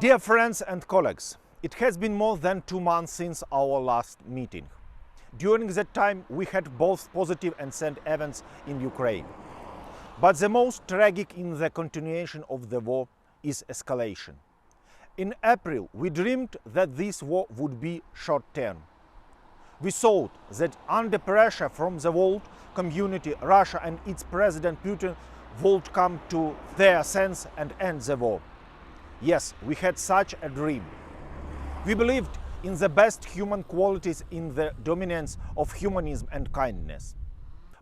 Dear friends and colleagues, it has been more than two months since our last meeting. During that time, we had both positive and sad events in Ukraine. But the most tragic in the continuation of the war is escalation. In April, we dreamed that this war would be short term. We thought that under pressure from the world community, Russia and its President Putin would come to their sense and end the war. Yes, we had such a dream. We believed in the best human qualities in the dominance of humanism and kindness.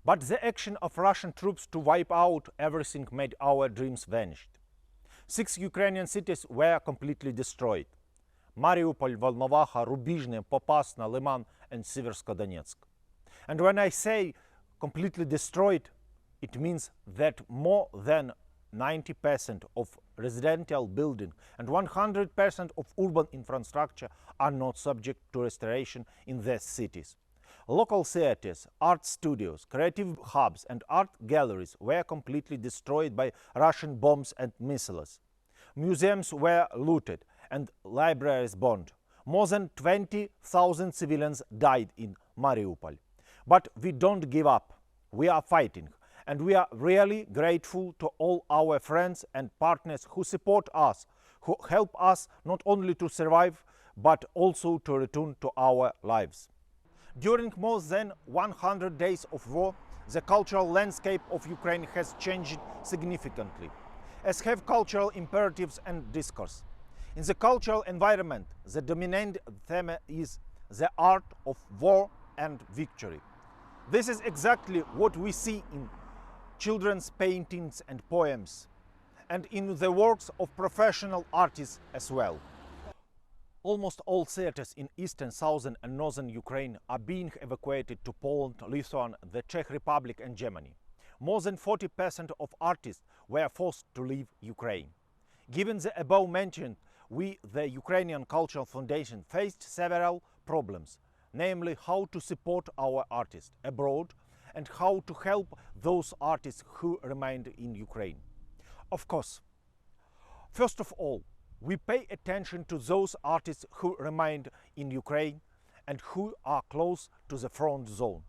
But the action of Russian troops to wipe out everything made our dreams vanish. Six Ukrainian cities were completely destroyed. Mariupol, Volnovakha, Rubizhne, Popasna, Liman and Seversko-Donetsk. And when I say completely destroyed, it means that more than 90% of residential building and 100% of urban infrastructure are not subject to restoration in their cities. Local theaters, art studios, creative hubs and art galleries were completely destroyed by Russian bombs and missiles. Museums were looted and libraries burned. More than 20,000 civilians died in Mariupol. But we don't give up. We are fighting and we are really grateful to all our friends and partners who support us, who help us not only to survive but also to return to our lives. During more than 100 days of war, the cultural landscape of Ukraine has changed significantly, as have cultural imperatives and discourse. In the cultural environment, the dominant theme is the art of war and victory. This is exactly what we see in children's paintings and poems, and in the works of professional artists as well. Almost all theaters in eastern, southern and northern Ukraine are being evacuated to Poland, Lithuania, the Czech Republic and Germany. More than 40% of artists were forced to leave Ukraine. Given the above mentioned, we, the Ukrainian Cultural Foundation, faced several problems, namely how to support our artists abroad and how to help those artists who remained in Ukraine. Of course, first of all, we pay attention to those artists who remained in Ukraine and who are close to the front zone.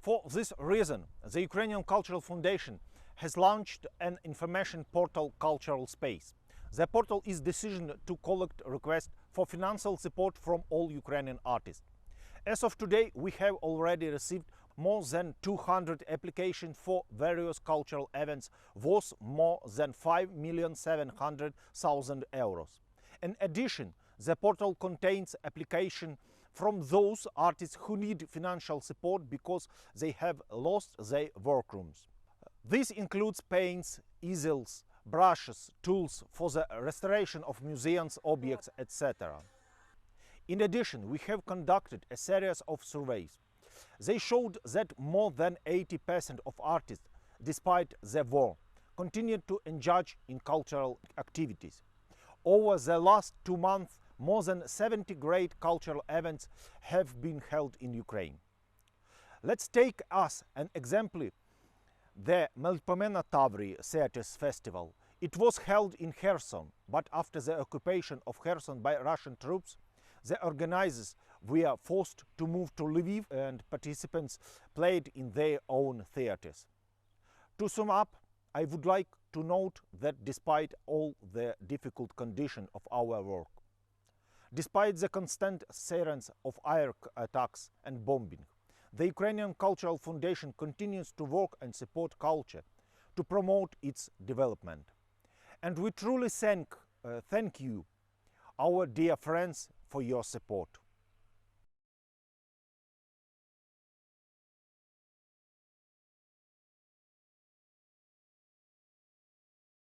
For this reason, the Ukrainian Cultural Foundation has launched an information portal Cultural Space. The portal is decision to collect requests for financial support from all Ukrainian artists. As of today, we have already received more than 200 applications for various cultural events worth more than 5,700,000 euros. In addition, the portal contains applications from those artists who need financial support because they have lost their workrooms. This includes paints, easels, brushes, tools for the restoration of museums, objects, etc. In addition, we have conducted a series of surveys. They showed that more than 80% of artists, despite the war, continued to engage in cultural activities. Over the last two months, more than 70 great cultural events have been held in Ukraine. Let's take as an example the Melpomena Tavri Theatres Festival. It was held in Kherson, but after the occupation of Kherson by Russian troops, the organizers were forced to move to Lviv and participants played in their own theaters. To sum up, I would like to note that despite all the difficult conditions of our work, despite the constant sirens of air attacks and bombing, the Ukrainian Cultural Foundation continues to work and support culture to promote its development. And we truly thank, uh, thank you, our dear friends, for your support.